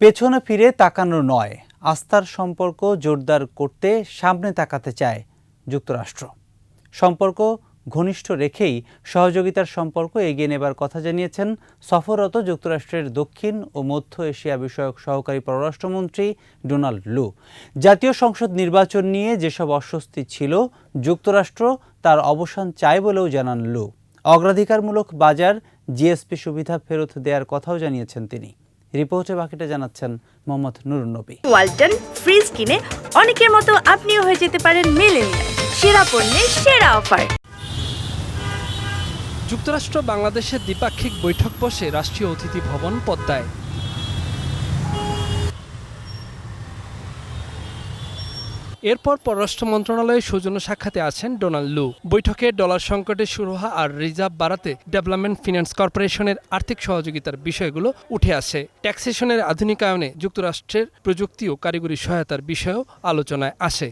পেছনে ফিরে তাকানো নয়। আস্থার সম্পর্ক জোরদার করতে সামনে তাকাতে চায় যুক্তরাষ্ট্র। সম্পর্ক ঘনিষ্ঠ রেখেই সহযোগিতার সম্পর্ক এগিয়ে নেবার কথা জানিয়েছেন সফররত যুক্তরাষ্ট্রের দক্ষিণ ও মধ্য এশিয়া বিষয়ক সহকারী পররাষ্ট্রমন্ত্রী ডোনাল্ড লু। জাতীয় সংসদ নির্বাচন নিয়ে যেসব অস্বস্তি ছিল, যুক্তরাষ্ট্র তার অবসান চায় বলেও জানান লু। অগ্রাধিকারমূলক বাজার, জিএসপি সুবিধা ফেরত দেওয়ার কথাও জানিয়েছেন তিনি। রিপোর্টে বাকিটা জানাচ্ছেন মোহাম্মদ নুরুন নবী। ওয়ালটন ফ্রিজ কিনে অনেকের মতো আপনিও হয়ে যেতে পারেন মিলেনিয়াল। সেরা পণ্যের সেরা অফার। যুক্তরাষ্ট্র বাংলাদেশের দ্বিপাক্ষিক বৈঠক বসে রাষ্ট্রীয় অতিথি ভবন পদ্মায়। এরপর পররাষ্ট্র মন্ত্রণালয়ের সৌজন্য সাক্ষাতে আছেন ডোনাল্ড লু। বৈঠকে ডলার সংকটের সুরাহা আর রিজার্ভ বাড়াতে ডেভেলপমেন্ট ফিনান্স কর্পোরেশনের আর্থিক সহযোগিতার বিষয়গুলো উঠে আসে। ট্যাক্সেশনের আধুনিকায়নে যুক্তরাষ্ট্রের প্রযুক্তি ও কারিগরি সহায়তার বিষয়েও আলোচনায় আসে।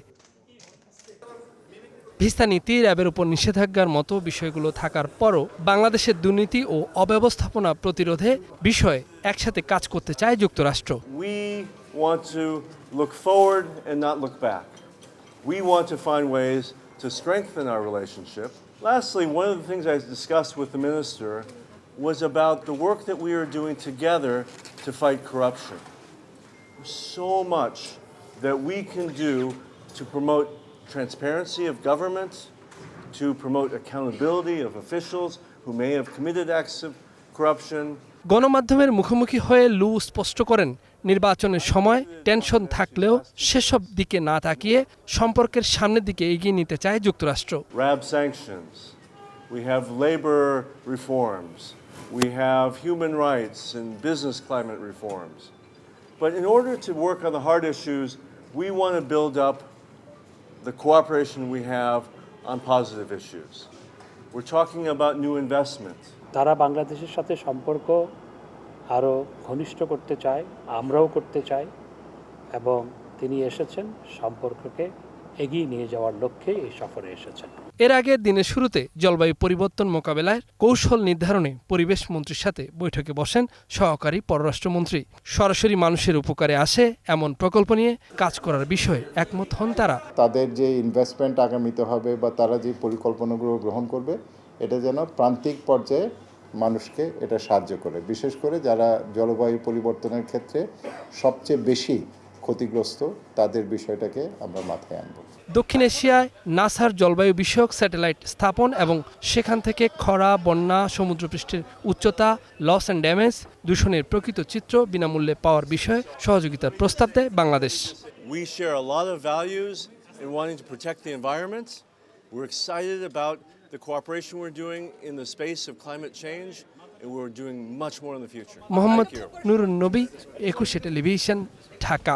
ভিস্তা নীতি, র্যাবের উপর নিষেধাজ্ঞার মতো বিষয়গুলো থাকার পরও বাংলাদেশের দুর্নীতি ও অব্যবস্থাপনা প্রতিরোধে বিষয়ে একসাথে কাজ করতে চায় যুক্তরাষ্ট্র। We want to look forward and not look back. We want to find ways to strengthen our relationship. Lastly, one of the things I discussed with the minister was about the work that we are doing together to fight corruption. There's so much that we can do to promote transparency of government, to promote accountability of officials who may have committed acts of corruption, গণমাধ্যমের মুখোমুখি হয়ে লু স্পষ্ট করেন নির্বাচনের সময় tension থাকলেও সেসব দিকে না তাকিয়ে সম্পর্কের সামনের দিকে এগিয়ে নিতে চায় যুক্তরাষ্ট্র RAB we have labor reforms, we have human rights and business climate reforms. But in order to work on the hard issues, we want to build up the cooperation we have on positive issues. We're talking about new investment. তারা বাংলাদেশের সাথে সম্পর্ক আরও ঘনিষ্ঠ করতে চায় আমরাও করতে চাই এবং তিনি এসেছেন সম্পর্ককে এগিয়ে নিয়ে যাওয়ার লক্ষ্যে এই সফরে এসেছেন। এর আগে দিনের শুরুতে জলবায়ু পরিবর্তন মোকাবেলায় কৌশল নির্ধারণে পরিবেশ মন্ত্রীর সাথে বৈঠকে বসেন সহকারী পররাষ্ট্রমন্ত্রী। সরাসরি মানুষের উপকারে আসে এমন প্রকল্প নিয়ে কাজ করার বিষয়ে একমত হন তারা। তাদের যে ইনভেস্টমেন্ট আগামীতে হবে বা তারা যে পরিকল্পনাগুলো গ্রহণ করবে এটা যেন প্রান্তিক পর্যায়ে মানুষকে এটা সাহায্য করে। বিশেষ করে যারা জলবায়ু পরিবর্তনের ক্ষেত্রে সবচেয়ে বেশি ক্ষতিগ্রস্ত তাদের বিষয়টাকে আমরা মাথায় আনব। দক্ষিণ এশিয়ায় নাসার জলবায়ু বিষয়ক স্যাটেলাইট স্থাপন এবং সেখান থেকে খরা বন্যা সমুদ্রপৃষ্ঠের উচ্চতা লস অ্যান্ড ড্যামেজ দূষণের প্রকৃত চিত্র বিনামূল্যে পাওয়ার বিষয়ে সহযোগিতার প্রস্তাব দেয় Bangladesh. We share a lot of values in wanting to protect the environment. We're excited about the cooperation we're doing in the space of climate change, and we're doing much more in the future. Mohammad Thank you. Nurun নবী একুশে television Dhaka